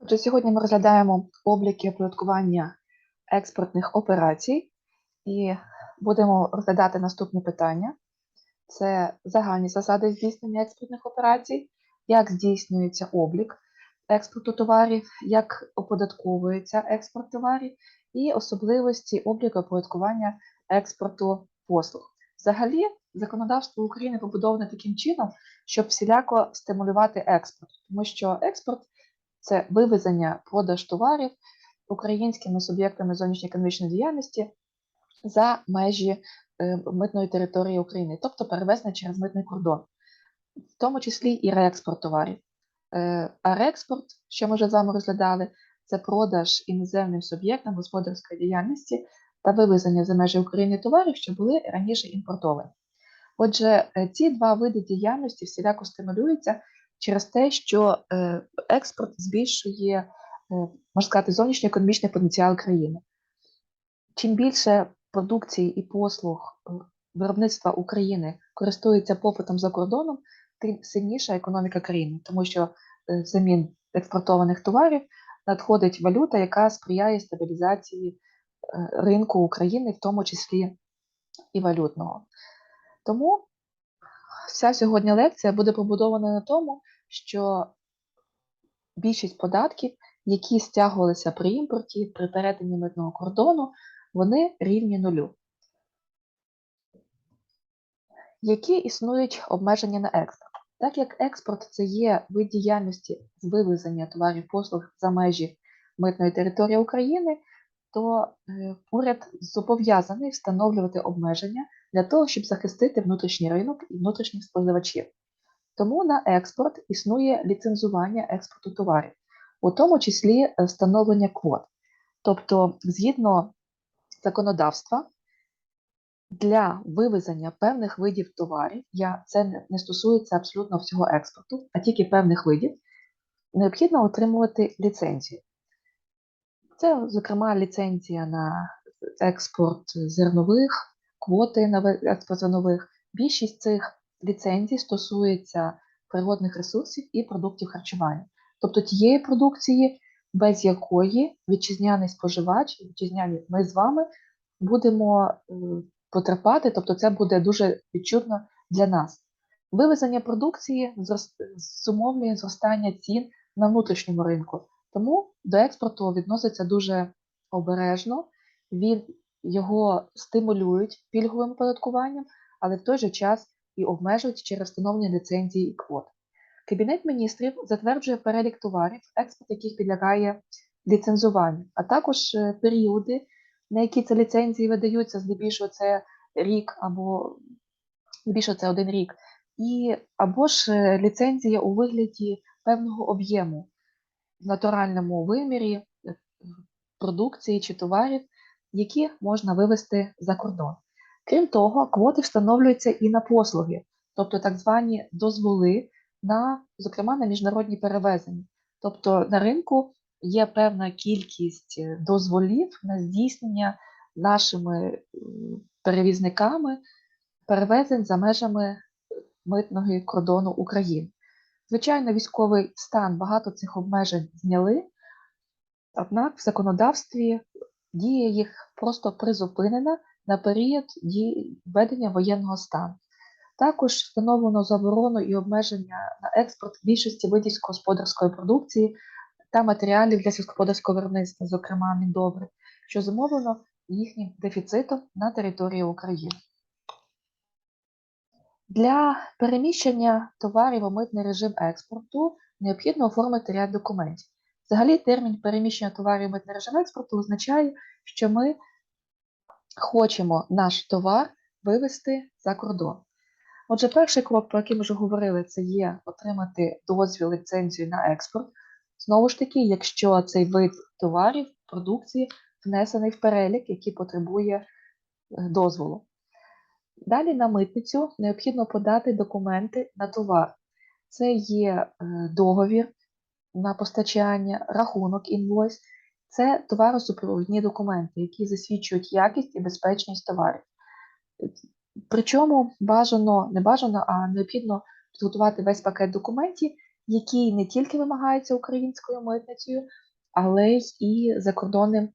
Отже, сьогодні ми розглядаємо обліки оподаткування експортних операцій і будемо розглядати наступні питання: це загальні засади здійснення експортних операцій, як здійснюється облік експорту товарів, як оподатковується експорт товарів, і особливості обліку оподаткування експорту послуг. Взагалі, законодавство України побудоване таким чином, щоб всіляко стимулювати експорт, тому що експорт це вивезення продаж товарів українськими суб'єктами зовнішньої економічної діяльності за межі е, митної території України, тобто перевезення через митний кордон, в тому числі і реекспорт товарів. Е, А реекспорт, що ми вже з вами розглядали, це продаж іноземним суб'єктам господарської діяльності та вивезення за межі України товарів, що були раніше імпортовані. Отже, е, ці два види діяльності всіляко стимулюються через те, що е, експорт збільшує, е, можна сказати, зовнішній економічний потенціал країни. Чим більше продукції і послуг е, виробництва України користується попитом за кордоном, тим сильніша економіка країни, тому що взамін експортованих товарів надходить валюта, яка сприяє стабілізації ринку України, в тому числі і валютного. Тому вся сьогодні лекція буде побудована на тому, що більшість податків, які стягувалися при імпорті, при перетині митного кордону, вони рівні нулю. Які існують обмеження на експорт? Так як експорт це є вид діяльності з вивезення товарів послуг за межі митної території України, то е, уряд зобов'язаний встановлювати обмеження для того, щоб захистити внутрішній ринок і внутрішніх споживачів. Тому на експорт існує ліцензування експорту товарів, у тому числі е, встановлення квот. Тобто, згідно законодавства, для вивезення певних видів товарів, я, це не, не стосується абсолютно всього експорту, а тільки певних видів, необхідно отримувати ліцензію. Це, зокрема, ліцензія на експорт зернових, квоти на експорт зернових. Більшість цих ліцензій стосується природних ресурсів і продуктів харчування, тобто тієї продукції, без якої вітчизняний споживач, вітчизняні ми з вами будемо е, потерпати, тобто це буде дуже відчутно для нас. Вивезення продукції зумовлює зростання цін на внутрішньому ринку, тому до експорту відноситься дуже обережно, він його стимулюють пільговим оподаткуванням, але в той же час і обмежують через встановлення ліцензії і квот. Кабінет міністрів затверджує перелік товарів, експорт яких підлягає ліцензуванню, а також е, періоди, на які ці ліцензії видаються, здебільшого це рік або здебільшого це один рік, і або ж е, ліцензія у вигляді певного об'єму в натуральному вимірі е, продукції чи товарів, які можна вивести за кордон. Крім того, квоти встановлюються і на послуги, тобто так звані дозволи на, зокрема, на міжнародні перевезення. Тобто на ринку є певна кількість е, дозволів на здійснення нашими перевізниками перевезень за межами митного кордону України. Звичайно, військовий стан багато цих обмежень зняли, однак в законодавстві дія їх просто призупинена на період введення воєнного стану. Також встановлено заборону і обмеження на експорт більшості видів сільськогосподарської продукції та матеріалів для сільськогосподарського виробництва, зокрема міндобрив, що зумовлено їхнім дефіцитом на території України. Для переміщення товарів у митний режим експорту необхідно оформити ряд документів. Взагалі, термін переміщення товарів у митний режим експорту означає, що ми хочемо наш товар вивести за кордон. Отже, перший крок, про який ми вже говорили, це є отримати дозвіл ліцензію на експорт. Знову ж таки, якщо цей вид товарів, продукції внесений в перелік, який потребує е, дозволу. Далі на митницю необхідно подати документи на товар. Це є е, договір на постачання, рахунок інвойс, це товаросупровідні документи, які засвідчують якість і безпечність товарів. Причому бажано, не бажано, а необхідно підготувати весь пакет документів який не тільки вимагається українською митницею, але й і закордонним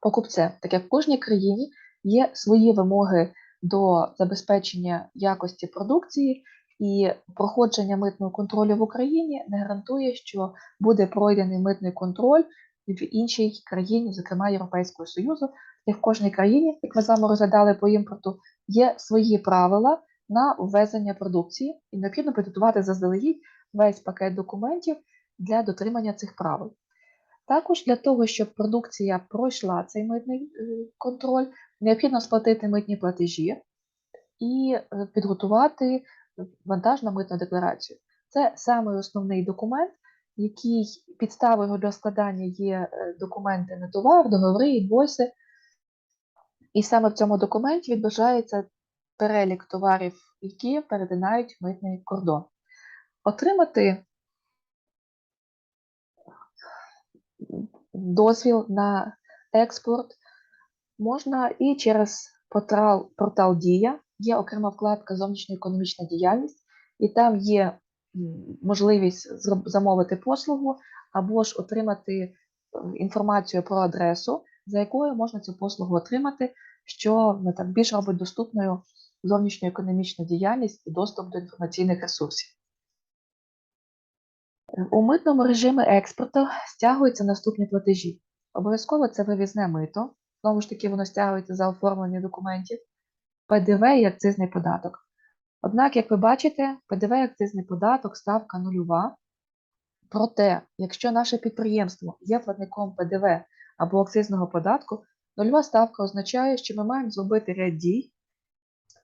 покупцем. Так як в кожній країні є свої вимоги до забезпечення якості продукції, і проходження митного контролю в Україні не гарантує, що буде пройдений митний контроль в іншій країні, зокрема Європейського Союзу, і в кожній країні, як ми з вами розглядали по імпорту, є свої правила на ввезення продукції, і необхідно підготувати заздалегідь весь пакет документів для дотримання цих правил. Також для того, щоб продукція пройшла цей митний е, контроль, необхідно сплатити митні платежі і е, підготувати вантажну митну декларацію. Це саме основний документ, який підставою для складання є е, документи на товар, договори, інвойси. І саме в цьому документі відображається перелік товарів, які перетинають митний кордон. Отримати дозвіл на експорт можна і через портал, портал Дія. Є окрема вкладка зовнішньоекономічна діяльність, і там є можливість замовити послугу або ж отримати е, інформацію про адресу, за якою можна цю послугу отримати, що не так більш робить доступною зовнішньоекономічну діяльність і доступ до інформаційних ресурсів. У митному режимі експорту стягуються наступні платежі. Обов'язково це вивізне мито, знову ж таки, воно стягується за оформлення документів, ПДВ і акцизний податок. Однак, як ви бачите, ПДВ акцизний податок ставка нульова. Проте, якщо наше підприємство є платником ПДВ або акцизного податку, нульова ставка означає, що ми маємо зробити ряд дій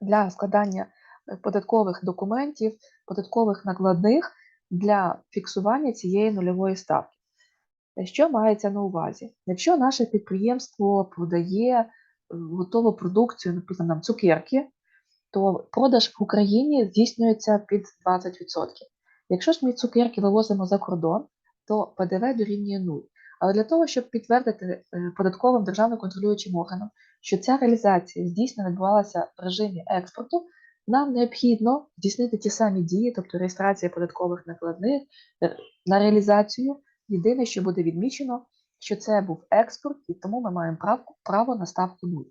для складання е, податкових документів, податкових накладних для фіксування цієї нульової ставки. Що мається на увазі? Якщо наше підприємство продає е, готову продукцію, наприклад, нам цукерки, то продаж в Україні здійснюється під 20%. Якщо ж ми цукерки вивозимо за кордон, то ПДВ дорівнює 0. Але для того, щоб підтвердити е, податковим державним контролюючим органам, що ця реалізація здійснено відбувалася в режимі експорту, нам необхідно здійснити ті самі дії, тобто реєстрація податкових накладних е, на реалізацію. Єдине, що буде відмічено, що це був експорт, і тому ми маємо право, право на ставку 0.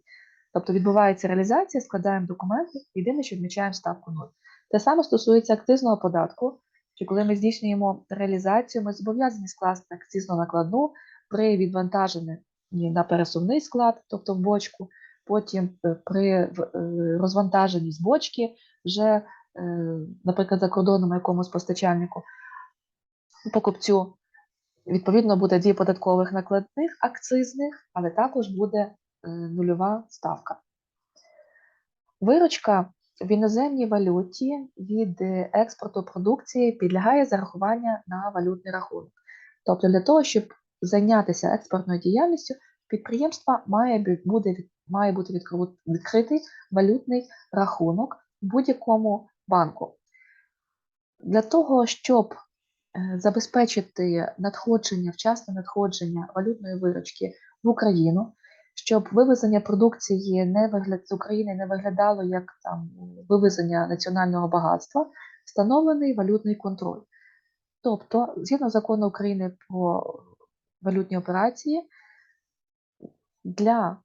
Тобто відбувається реалізація, складаємо документи, єдине, що відмічаємо ставку 0. Те саме стосується акцизного податку, що коли ми здійснюємо реалізацію, ми зобов'язані скласти акцизну накладну при відвантаженні на пересувний склад, тобто в бочку, потім е, при е, розвантаженні з бочки, вже, е, наприклад, за кордоном якомусь постачальнику покупцю, відповідно, буде дві податкових накладних акцизних, але також буде нульова ставка. Виручка в іноземній валюті від експорту продукції підлягає зарахування на валютний рахунок. Тобто, для того, щоб зайнятися експортною діяльністю, підприємства має, буде, має бути відкритий валютний рахунок будь-якому банку. Для того, щоб е, забезпечити надходження, вчасне надходження валютної виручки в Україну, щоб вивезення продукції не вигляд з України не виглядало як там вивезення національного багатства, встановлений валютний контроль. Тобто, згідно закону України про валютні операції, для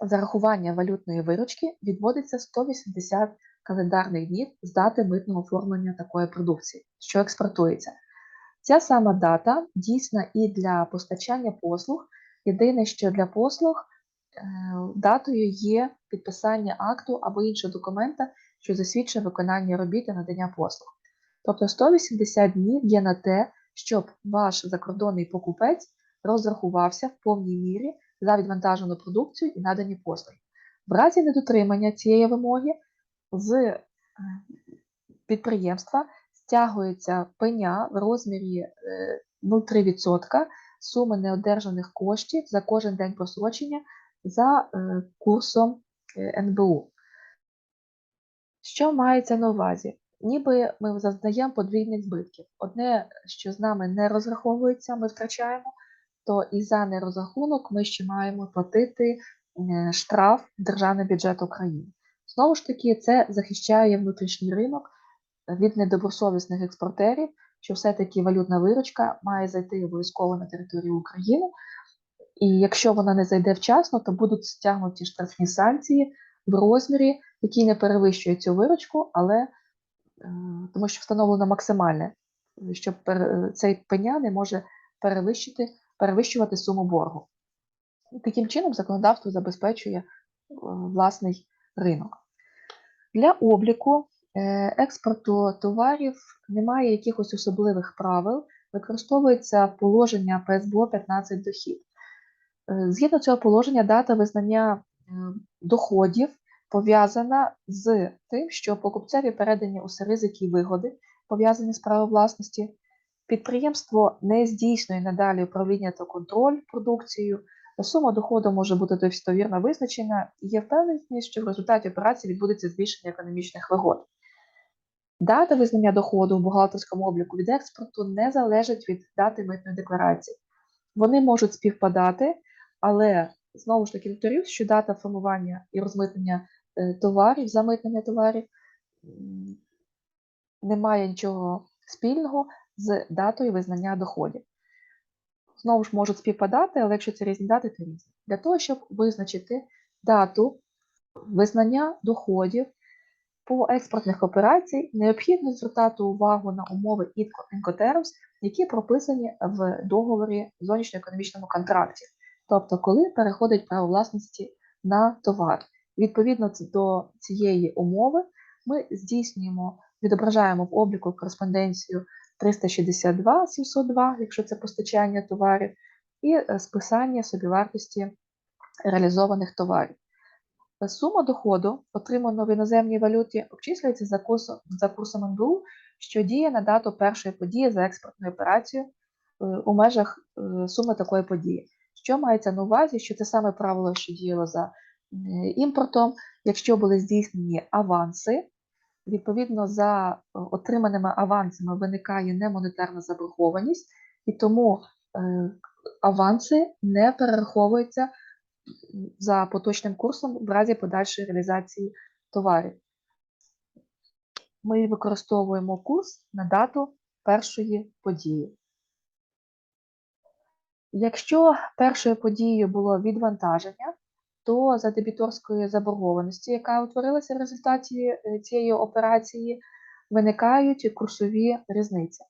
зарахування валютної виручки відводиться 180 календарних днів з дати митного оформлення такої продукції, що експортується. Ця сама дата дійсна і для постачання послуг. Єдине, що для послуг датою є підписання акту або іншого документа, що засвідчує виконання робіт і надання послуг. Тобто 180 днів є на те, щоб ваш закордонний покупець розрахувався в повній мірі за відвантажену продукцію і надані послуги. В разі недотримання цієї вимоги з е, підприємства стягується пеня в розмірі 0,3% е, суми неодержаних коштів за кожен день просрочення за е, курсом е, НБУ. Що мається на увазі? Ніби ми зазнаємо подвійних збитків. Одне, що з нами не розраховується, ми втрачаємо, то і за нерозрахунок ми ще маємо платити е, штраф Державний бюджет України. Знову ж таки, це захищає внутрішній ринок від недобросовісних експортерів, що все-таки валютна виручка має зайти обов'язково на територію України. І якщо вона не зайде вчасно, то будуть стягнуті штрафні санкції в розмірі, який не перевищує цю виручку, але е, тому що встановлено максимальне, що цей пеня не може перевищити, перевищувати суму боргу. І Таким чином законодавство забезпечує е, власний ринок. Для обліку е, експорту товарів немає якихось особливих правил, використовується положення ПСБО 15 дохід. Е, Згідно цього положення, дата визнання е, доходів пов'язана з тим, що покупцеві передані усе ризики і вигоди, пов'язані з правом власності. Підприємство не здійснює надалі управління та контроль продукцією. Сума доходу може бути достовірно визначена і є впевненість, що в результаті операції відбудеться збільшення економічних вигод. Дата визнання доходу в бухгалтерському обліку від експорту не залежить від дати митної декларації. Вони можуть співпадати, але знову ж таки повторюсь, що дата формування і розмитнення е, товарів, замитнення товарів не має нічого спільного з датою визнання доходів. Знову ж можуть співпадати, але якщо це різні дати, то різні. Для того, щоб визначити дату визнання доходів по експортних операцій, необхідно звертати увагу на умови Incoterms, які прописані в договорі зовнішньоекономічному контракті, тобто коли переходить право власності на товар. Відповідно до цієї умови ми здійснюємо, відображаємо в обліку кореспонденцію 362 702, якщо це постачання товарів, і е, списання собівартості реалізованих товарів. Сума доходу, отриманого в іноземній валюті, обчислюється за курсом, за курсом НБУ, що діє на дату першої події за експортною операцією е, у межах е, суми такої події. Що мається на увазі, що це саме правило, що діяло за е, імпортом, якщо були здійснені аванси, відповідно за е, отриманими авансами виникає немонетарна заборгованість, і тому е, аванси не перераховуються за поточним курсом в разі подальшої реалізації товарів. Ми використовуємо курс на дату першої події. Якщо першою подією було відвантаження, то за дебіторської заборгованості, яка утворилася в результаті е, цієї операції, виникають курсові різниці.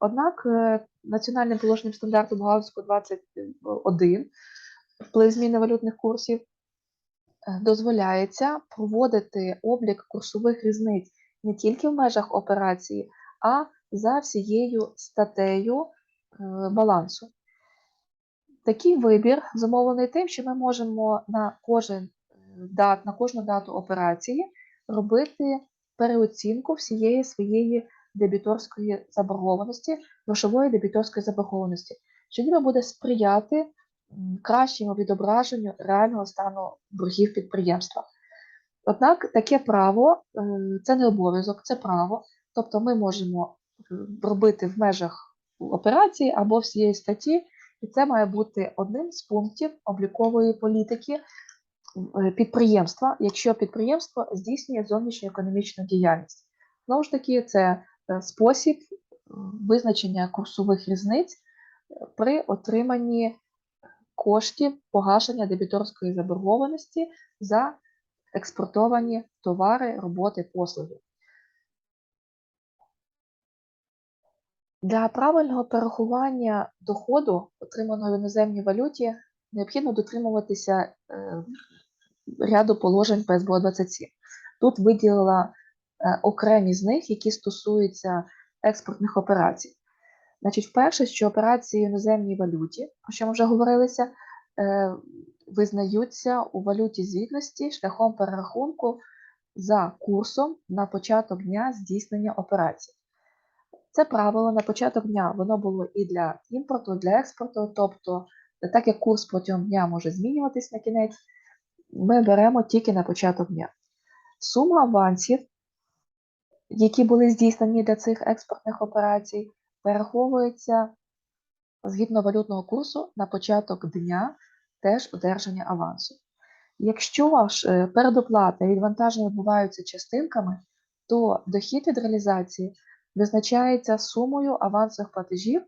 Однак е, національним положенням стандарту бухгалтерського 21 вплив зміни валютних курсів е, дозволяється проводити облік курсових різниць не тільки в межах операції, а за всією статтею балансу. Такий вибір зумовлений тим, що ми можемо на кожен е, дат, на кожну дату операції робити переоцінку всієї своєї дебіторської заборгованості, грошової дебіторської заборгованості, що ніби буде сприяти кращому відображенню реального стану боргів підприємства. Однак таке право е, це не обов'язок, це право. Тобто ми можемо е, робити в межах операції або всієї статті, і це має бути одним з пунктів облікової політики е, підприємства, якщо підприємство здійснює зовнішньоекономічну діяльність. Знову ж таки, це е, спосіб е, визначення курсових різниць при отриманні коштів погашення дебіторської заборгованості за експортовані товари, роботи, послуги. Для правильного перерахування доходу, отриманого в іноземній валюті, необхідно дотримуватися е, ряду положень ПСБО 27. Тут виділила е, окремі з них, які стосуються експортних операцій. Значить, вперше, що операції в іноземній валюті, про що ми вже говорилися, е, визнаються у валюті звітності шляхом перерахунку за курсом на початок дня здійснення операцій. Це правило на початок дня воно було і для імпорту, і для експорту, тобто, так як курс протягом дня може змінюватись на кінець, ми беремо тільки на початок дня. Сума авансів, які були здійснені для цих експортних операцій, перераховується згідно валютного курсу на початок дня теж одержання авансу. Якщо ж е, передоплата і відвантаження відбуваються частинками, то дохід від реалізації визначається сумою авансових платежів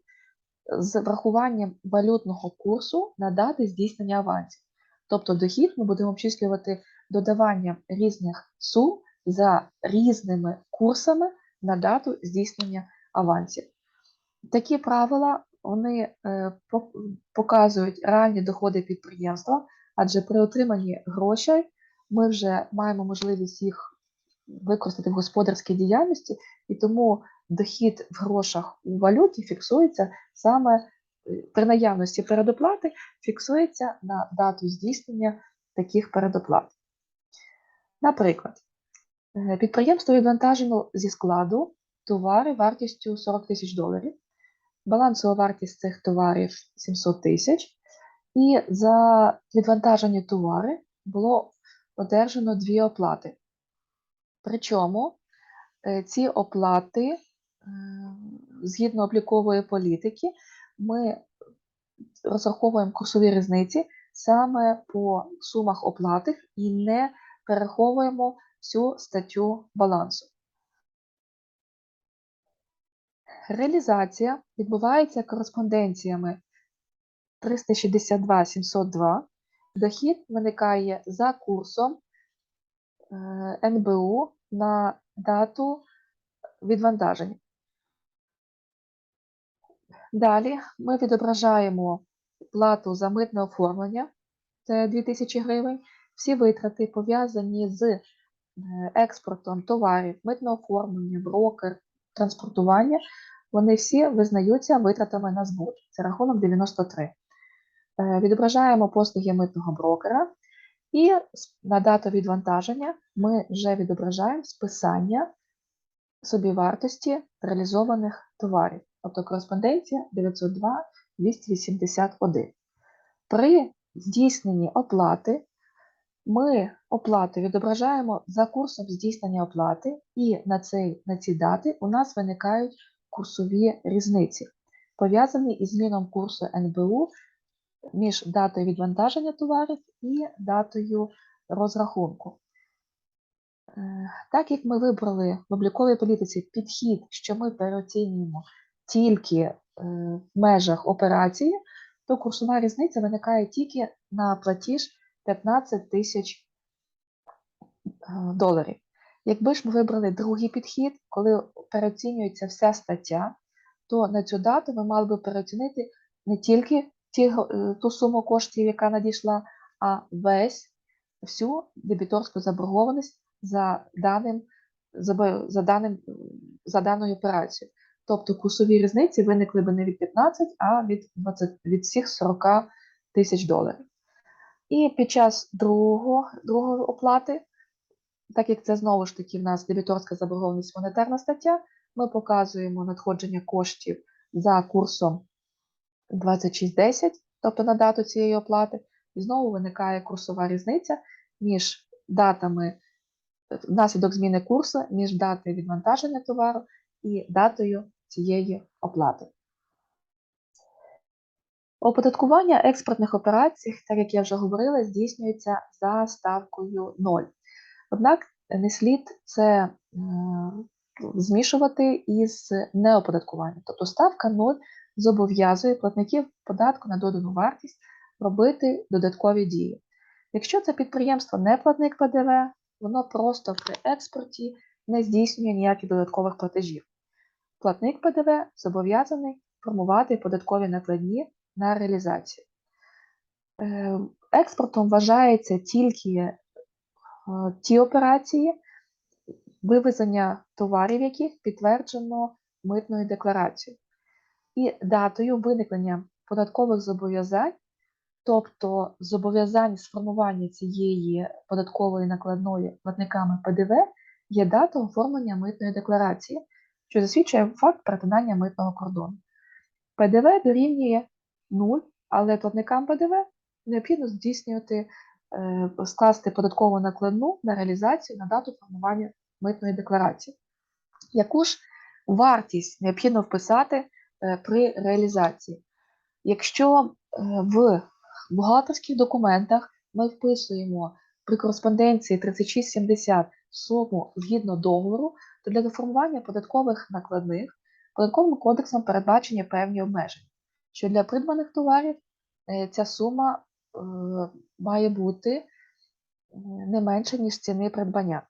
з врахуванням валютного курсу на дати здійснення авансів. Тобто дохід ми будемо обчислювати додаванням різних сум за різними курсами на дату здійснення авансів. Такі правила вони е, показують реальні доходи підприємства, адже при отриманні грошей ми вже маємо можливість їх використати в господарській діяльності, і тому дохід в грошах у валюті фіксується саме е, при наявності передоплати, фіксується на дату здійснення таких передоплат. Наприклад, е, підприємство відвантажено зі складу товари вартістю 40 тисяч доларів, балансова вартість цих товарів 700 тисяч, і за відвантажені товари було одержано дві оплати. Причому е, ці оплати, е, згідно облікової політики, ми розраховуємо курсові різниці саме по сумах оплати і не перераховуємо всю статтю балансу. Реалізація відбувається кореспонденціями 362 702. Дохід виникає за курсом НБУ на дату відвантаження. Далі ми відображаємо плату за митне оформлення, це 2000 гривень. Всі витрати пов'язані з е, експортом товарів, митне оформлення, брокер, транспортування, вони всі визнаються витратами на збут. Це рахунок 93. Е, Відображаємо послуги митного брокера, і на дату відвантаження ми вже відображаємо списання собівартості реалізованих товарів, тобто кореспонденція 902 281. При здійсненні оплати ми оплати відображаємо за курсом здійснення оплати, і на, цей, на ці дати у нас виникають курсові різниці, пов'язані із зміном курсу НБУ між датою відвантаження товарів і датою розрахунку. Е, Так як ми вибрали в обліковій політиці підхід, що ми переоцінюємо тільки е, в межах операції, то курсова різниця виникає тільки на платіж 15 тисяч е, доларів. Якби ж ми вибрали другий підхід, коли переоцінюється вся стаття, то на цю дату ми мали би переоцінити не тільки ті, е, ту суму коштів, яка надійшла, а весь всю дебіторську заборгованість за даним, за даним, за даною операцією. Тобто курсові різниці виникли би не від 15, а від, 20, від всіх 40 тисяч доларів. І під час другого, другої оплати, так як це знову ж таки в нас дебіторська заборгованість монетарна стаття, ми показуємо надходження коштів за курсом 2610, тобто на дату цієї оплати, і знову виникає курсова різниця між датами внаслідок зміни курсу, між датою відвантаження товару і датою цієї оплати. Оподаткування експортних операцій, так як я вже говорила, здійснюється за ставкою 0. Однак не слід це е, змішувати із неоподаткуванням. Тобто ставка 0 зобов'язує платників податку на додану вартість робити додаткові дії. Якщо це підприємство не платник ПДВ, воно просто при експорті не здійснює ніяких додаткових платежів. Платник ПДВ зобов'язаний формувати податкові накладні на реалізацію. Е, Експортом вважається тільки е, ті операції, вивезення товарів, яких підтверджено митною декларацією, і датою виникнення податкових зобов'язань, тобто зобов'язань сформування цієї податкової накладної платниками ПДВ, є дата оформлення митної декларації, що засвідчує факт перетинання митного кордону. ПДВ дорівнює 0, але платникам ПДВ необхідно здійснювати, е, скласти податкову накладну на реалізацію на дату формування митної декларації. Яку ж вартість необхідно вписати при реалізації? Якщо е, в бухгалтерських документах ми вписуємо при кореспонденції 3670 суму згідно договору, то для формування податкових накладних податковим кодексом передбачені певні обмеження, що для придбаних товарів е, ця сума е, має бути е, не менше, ніж ціни придбання.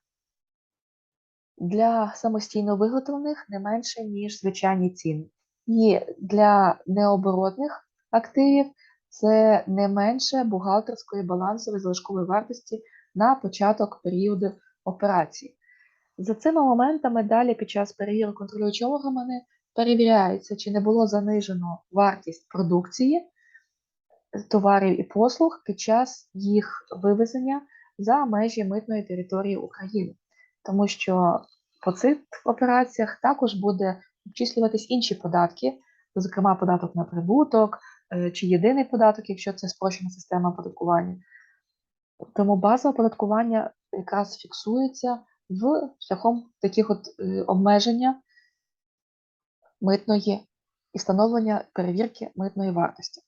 Для самостійно виготовлених не менше, ніж звичайні ціни. І для необоротних активів це не менше бухгалтерської балансової залишкової вартості на початок періоду операції. За цими моментами далі під час перевірок контролюючі органи перевіряється, чи не було занижено вартість продукції, товарів і послуг під час їх вивезення за межі митної території України. Тому що по цих операціях також буде обчислюватись інші податки, зокрема податок на прибуток е, чи єдиний податок, якщо це спрощена система оподаткування. Тому база оподаткування якраз фіксується в шляхом таких от е, обмеження митної і встановлення перевірки митної вартості.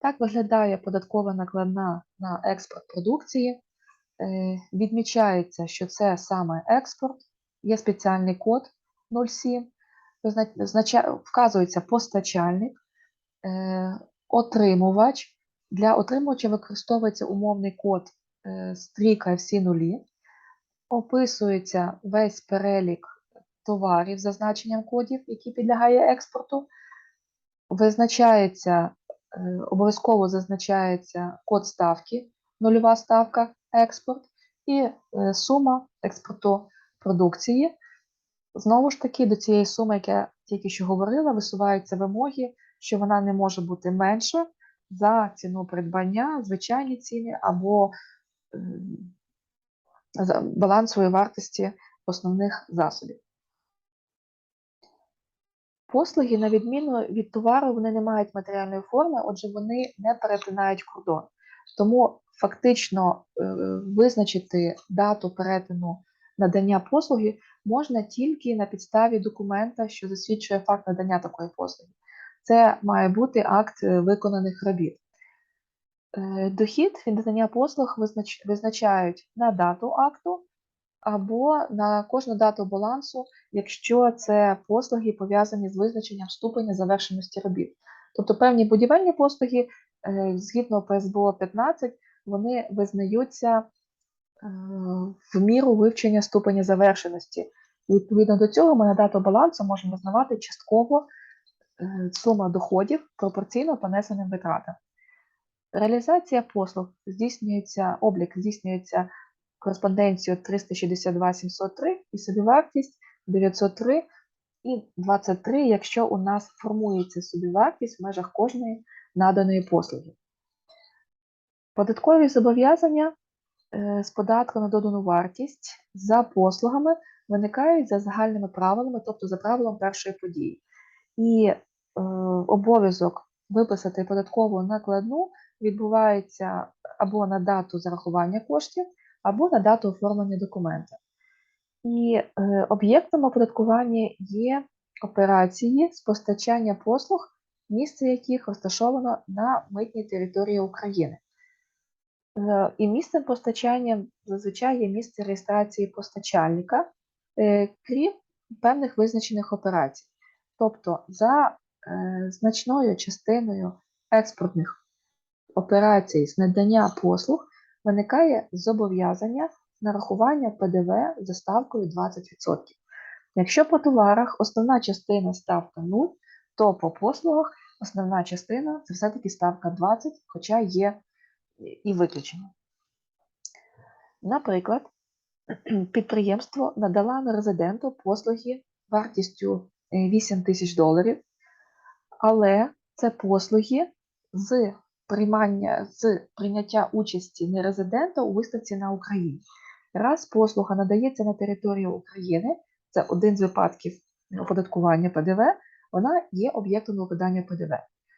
Так виглядає податкова накладна на експорт продукції. Е, Відмічається, що це саме експорт, є спеціальний код 07, знача- вказується постачальник, е, отримувач. Для отримувача використовується умовний код е, стрійка всі нулі, описується весь перелік товарів з зазначенням кодів, які підлягає експорту. Визначається, е, обов'язково зазначається код ставки, нульова ставка експорт і сума експорту продукції. Знову ж таки, до цієї суми, як я тільки що говорила, висуваються вимоги, що вона не може бути менша за ціну придбання, звичайні ціни або ем, балансової вартості основних засобів. Послуги, на відміну від товару, вони не мають матеріальної форми, отже, вони не перетинають кордон. Тому фактично е, визначити дату перетину надання послуги можна тільки на підставі документа, що засвідчує факт надання такої послуги. Це має бути акт е, виконаних робіт. Е, Дохід від надання послуг визначають на дату акту або на кожну дату балансу, якщо це послуги пов'язані з визначенням ступеня завершеності робіт. Тобто певні будівельні послуги, е, згідно ПСБО 15, вони визнаються в міру вивчення ступеня завершеності. І відповідно до цього ми на дату балансу можемо визнавати частково е, сума доходів пропорційно понесеним витратам. Реалізація послуг здійснюється, облік здійснюється кореспонденцією 362 703 і собівартість 903 і 23, якщо у нас формується собівартість в межах кожної наданої послуги. Податкові зобов'язання е, з податку на додану вартість за послугами виникають за загальними правилами, тобто за правилом першої події. І е, обов'язок виписати податкову накладну відбувається або на дату зарахування коштів, або на дату оформлення документа. І е, об'єктом оподаткування є операції з постачання послуг, місце яких розташовано на митній території України. Е, І місцем постачання зазвичай є місце реєстрації постачальника, е, крім певних визначених операцій. Тобто за е, значною частиною експортних операцій з надання послуг виникає зобов'язання нарахування ПДВ за ставкою 20%. Якщо по товарах основна частина ставка 0, то по послугах основна частина це все-таки ставка 20, хоча є і виключення. Наприклад, підприємство надала нерезиденту послуги вартістю е, 8 тисяч доларів, але це послуги з приймання з прийняття участі нерезидента у виставці на Україні. Раз послуга надається на територію України, це один з випадків оподаткування ПДВ, вона є об'єктом викладання ПДВ.